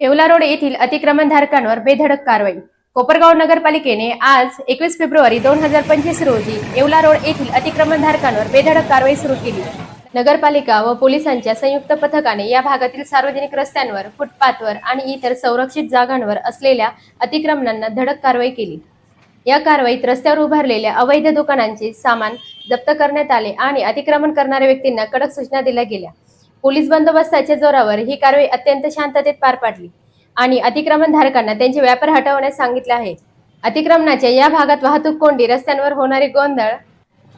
Yeola road येथील अतिक्रमणधारकांवर बेधडक कारवाई. कोपरगाव नगरपालिकेने आज एकवीस फेब्रुवारी दोन हजार पंचवीस रोजी येवला रोड येथील अतिक्रमणधारकांवर बेधडक कारवाई सुरू केली. नगरपालिका व पोलिसांच्या संयुक्त पथकाने या भागातील सार्वजनिक रस्त्यांवर फुटपाथवर आणि इतर संरक्षित जागांवर असलेल्या अतिक्रमणांना धडक कारवाई केली. या कारवाईत रस्त्यावर उभारलेल्या अवैध दुकानांचे सामान जप्त करण्यात आले आणि अतिक्रमण करणाऱ्या व्यक्तींना कडक सूचना दिल्या गेल्या. पोलीस बंदोबस्ताच्या जोरावर ही कारवाई अत्यंत शांततेत पार पाडली. आणि अतिक्रमण धारकांना त्यांचे व्यापार हटवण्यास सांगितले आहे. अतिक्रमणाच्या या भागात वाहतूक कोंडी रस्त्यांवर होणारे गोंधळ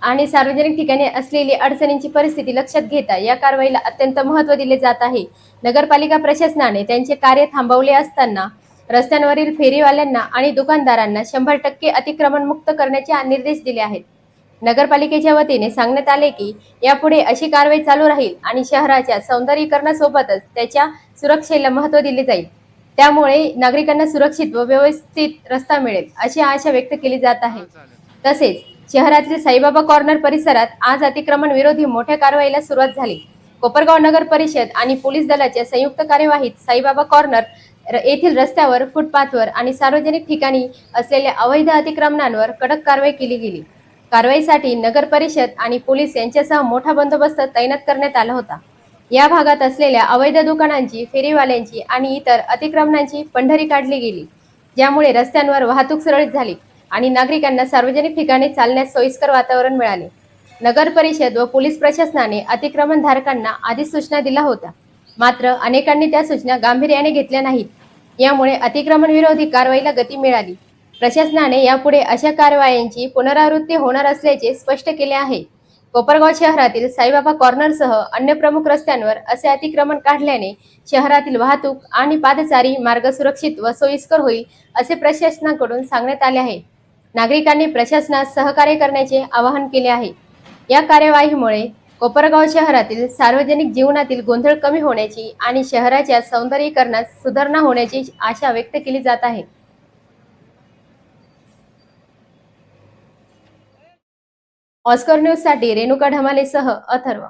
आणि सार्वजनिक ठिकाणी असलेली अडचणींची परिस्थिती लक्षात घेता या कारवाईला अत्यंत महत्त्व दिले जात आहे. नगरपालिका प्रशासनाने त्यांचे कार्य थांबवले असताना रस्त्यांवरील फेरीवाल्यांना आणि दुकानदारांना शंभर टक्के अतिक्रमण मुक्त करण्याचे निर्देश दिले आहेत. नगरपालिकेच्या वतीने सांगण्यात आले की यापुढे अशी कारवाई चालू राहील आणि शहराच्या सौंदर्यीकरणासोबतच त्याच्या सुरक्षेला महत्त्व दिले जाईल. त्यामुळे नागरिकांना सुरक्षित व व्यवस्थित रस्ता मिळेल अशी आशा व्यक्त केली जात आहे. तसेच शहरातील साईबाबा कॉर्नर परिसरात आज अतिक्रमण विरोधी मोठ्या कारवाईला सुरुवात झाली. कोपरगाव नगर परिषद आणि पोलीस दलाच्या संयुक्त कार्यवाहीत साईबाबा कॉर्नर येथील रस्त्यावर फुटपाथवर आणि सार्वजनिक ठिकाणी असलेल्या अवैध अतिक्रमणांवर कडक कारवाई केली गेली. कारवाईसाठी नगर परिषद आणि पोलीस यांच्यासह मोठा बंदोबस्त तैनात करण्यात आला होता. या भागात असलेल्या अवैध दुकानांची फेरीवाल्यांची आणि इतर अतिक्रमणांची पंढरी काढली गेली ज्यामुळे रस्त्यांवर वाहतूक सुरळीत झाली आणि नागरिकांना सार्वजनिक ठिकाणी चालण्यास सोयीस्कर वातावरण मिळाले. नगर परिषद व पोलीस प्रशासनाने अतिक्रमण धारकांना आधीच सूचना दिल्या होत्या. मात्र अनेकांनी त्या सूचना गांभीर्याने घेतल्या नाहीत. यामुळे अतिक्रमण विरोधी कारवाईला गती मिळाली. प्रशासनाने यापुढे अशा कारवायांची पुनरावृत्ती होणार असल्याचे स्पष्ट केले आहे. कोपरगाव शहरातील साईबाबा कॉर्नरसह अन्य प्रमुख रस्त्यांवर असे अतिक्रमण काढल्याने शहरातील वाहतूक आणि पादचारी मार्ग सुरक्षित व सोयीस्कर होईल असे प्रशासनाकडून सांगण्यात आले आहे. नागरिकांनी प्रशासनास सहकार्य करण्याचे आवाहन केले आहे. या कार्यवाहीमुळे कोपरगाव शहरातील सार्वजनिक जीवनातील गोंधळ कमी होण्याची आणि शहराच्या सौंदर्यीकरणात सुधारणा होण्याची आशा व्यक्त केली जात आहे. ऑस्कर न्यूजसाठी रेणुका ढमालेसह अथर्व